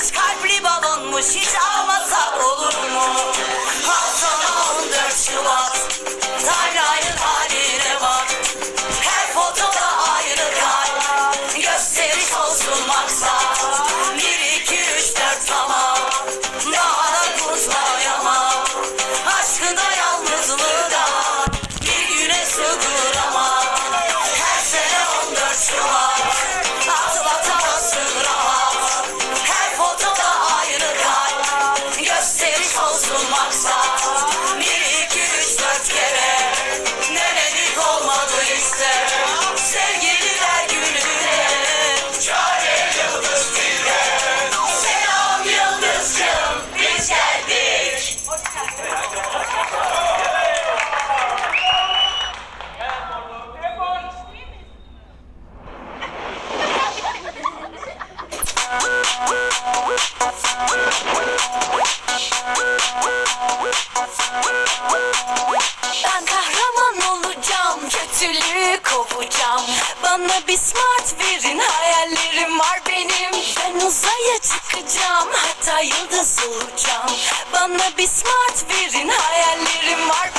Kalpli balonmuş Hiç almasak olur mu? Uzaya çıkacağım, hatta yıldız olacağım. Bana bir smart verin, hayallerim var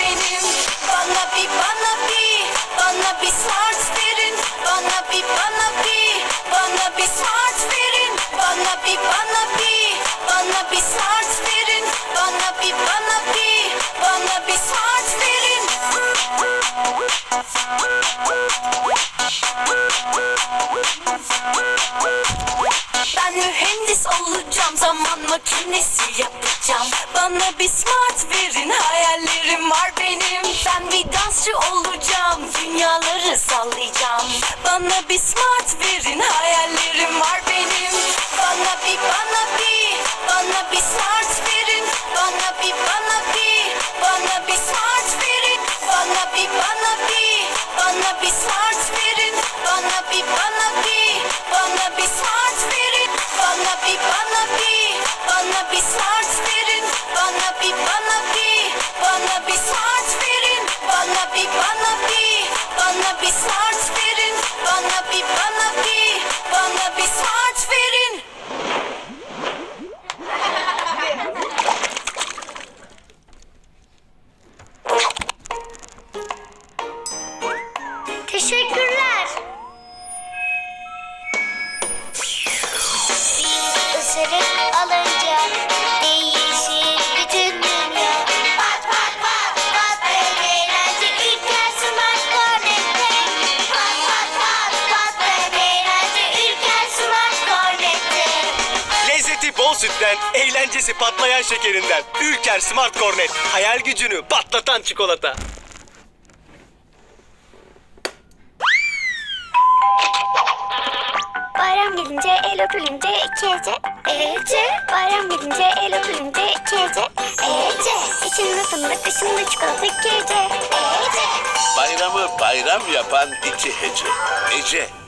mühendis olacağım, zaman makinesi yapacağım. Bana bir smart verin, hayallerim var benim. Ben bir dansçı olacağım, dünyaları sallayacağım. Bana bir smart verin, hayallerim var benim. Bana bir, bana bir, bana bir smart verin. Bana bir, bana bir, bana bir smart verin. Bana bir, bana bir, bana bir smart verin. Bana bir, bana bir, bana bir smart verin. Bana bir, bana bir, bana bir smart verin. Bana bir, bana bir, bana bir smart sütten, eğlencesi patlayan şekerinden. Ülker Smart Cornet. Hayal gücünü patlatan çikolata. Bayram gelince el öpülünce iki ece. Bayram gelince el öpülünce iki ece. İçinde fındık dışında çikolata iki ece. Ece. Bayramı bayram yapan iki hece. Ece.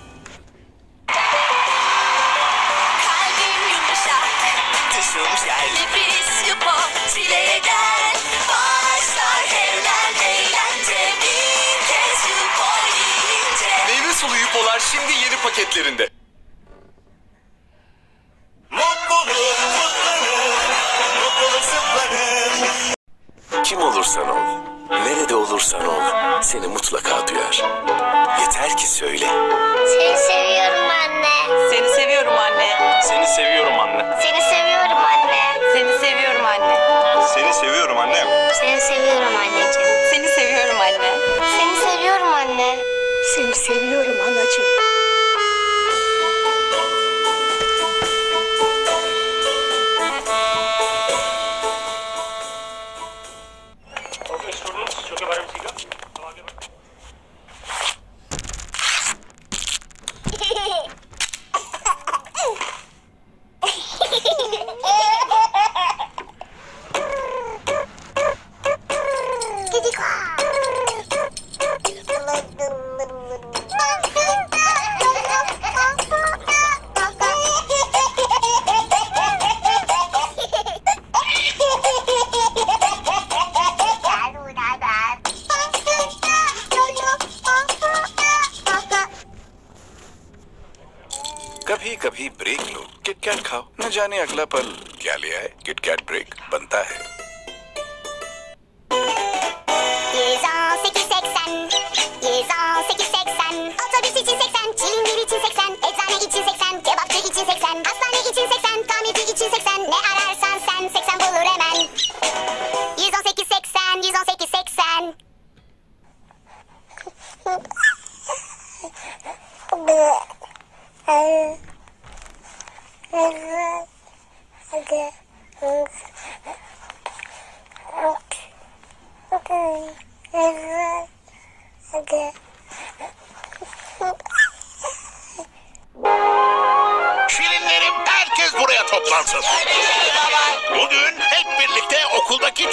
Dışılmış yer. nefis yapar, çileye gel. Başlar evler eğlence, bir kez yupo yiyince. Meyve sulu yupolar şimdi yeni paketlerinde. Mutluluk, mutluluk, mutluluk zıplarım. Kim olursan ol, nerede olursan ol, seni mutlaka duyar. कभी कभी ब्रेक लो। किटकैट खाओ। न जाने अगला पल क्या ले आए। किटकैट ब्रेक बनता है। İçin 80 Çilingir için 80 Eczane için 80 Kebapçı için 80 Hastane için 80 Tamirci için 80 Ne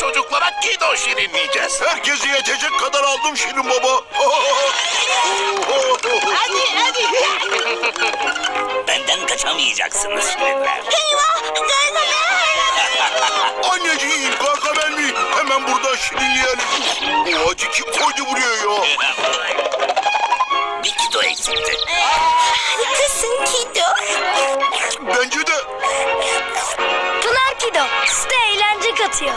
çocuklara Kido şirinleyeceğiz. Herkese yetecek kadar aldım Şirin Baba. Benden kaçamayacaksınız şirinler. Anneciğim Gargamel mi? Hemen burada şirinleyelim. Bu acı kim koydu buraya ya? Bir Kido eksikti. Harikasın Kido. Bence de. Pınar Kido. Size eğlence katıyor.